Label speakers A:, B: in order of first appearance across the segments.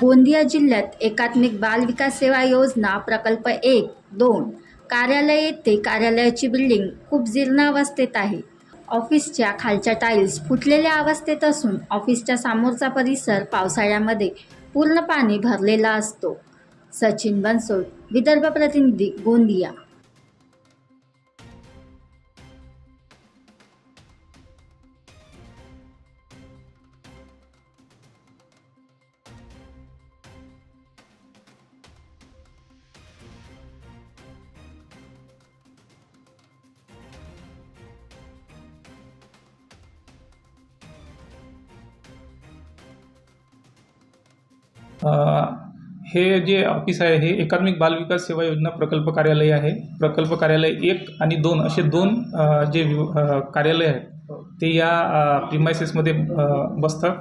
A: गोंदिया जिल्ह्यात एकात्मिक बाल विकास सेवा योजना प्रकल्प एक दोन कार्यालय येथे कार्यालयाची बिल्डिंग खूप जीर्णावस्थेत आहे. ऑफिसच्या खालच्या टाईल्स फुटलेल्या अवस्थेत असून ऑफिसच्या समोरचा परिसर पावसाळ्यामध्ये पूर्ण पाणी भरलेला असतो. सचिन बनसोड विदर्भ प्रतिनिधी गोंदिया.
B: हे जे ऑफिस आहे हे एकात्मिक बालविकास सेवा योजना प्रकल्प कार्यालय आहे. प्रकल्प कार्यालय एक आणि दोन असे दोन जे कार्यालय आहेत ते या प्रिमायसेसमध्ये बसतात.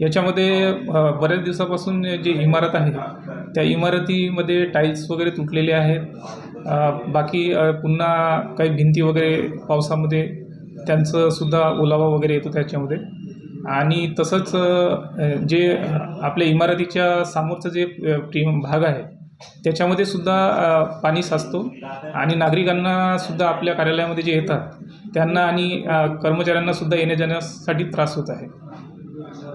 B: याच्यामध्ये बऱ्याच दिवसापासून जे इमारत आहे त्या इमारतीमध्ये टाईल्स वगैरे तुटलेले आहेत. बाकी पुन्हा काही भिंती वगैरे पावसामध्ये त्यांचंसुद्धा ओलावा वगैरे येतो त्याच्यामध्ये. आणि तसंच जे आपल्या इमारतीच्या समोरचं जे अ, भाग आहे त्याच्यामध्ये सुद्धा पाणी साचतो आणि नागरिकांना सुद्धा आपल्या कार्यालयामध्ये जे येतात त्यांना आणि कर्मचाऱ्यांनासुद्धा कर्मचाऱ्यांना सुद्धा येण्या जाण्यासाठी त्रास होत आहे.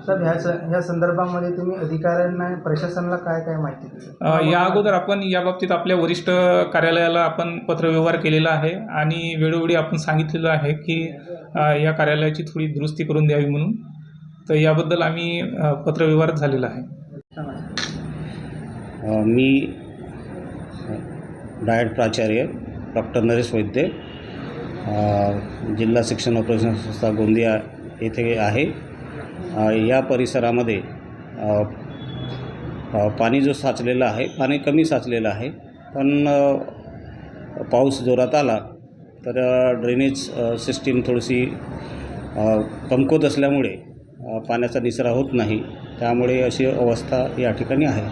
C: तर ह्या स ह्या संदर्भामध्ये तुम्ही अधिकाऱ्यांना प्रशासनाला काय काय माहिती दिली?
B: अ, या अगोदर आपण याबाबतीत आपल्या वरिष्ठ कार्यालयाला आपण पत्रव्यवहार केलेला आहे आणि वेळोवेळी आपण सांगितलेलं आहे की या कार्यालयाची थोडी दुरुस्ती करून द्यावी म्हणून. तर याबद्दल आम्ही पत्रव्यवहार झालेला आहे.
D: मी डायट प्राचार्य डॉक्टर नरेश वैद्य अ, जिल्हा शिक्षण ऑपरेशन संस्था गोंदिया येथे आहे. या परिसरामध्ये पाणी जो साचलेला आहे पाणी कमी साचलेलं आहे पण पाऊस जोरात आला तर ड्रेनेज सिस्टीम थोडीशी कमकुवत असल्यामुळे पाण्याचा निचरा होत नाही. त्यामुळे अशी अवस्था या ठिकाणी आहे.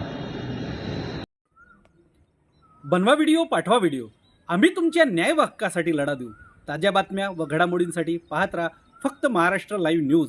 E: बनवा व्हिडिओ पाठवा व्हिडिओ आम्ही तुमच्या न्याय हक्कासाठी लढा देऊ. ताज्या बातम्या व घडामोडींसाठी पाहत राहा फक्त महाराष्ट्र लाईव्ह न्यूज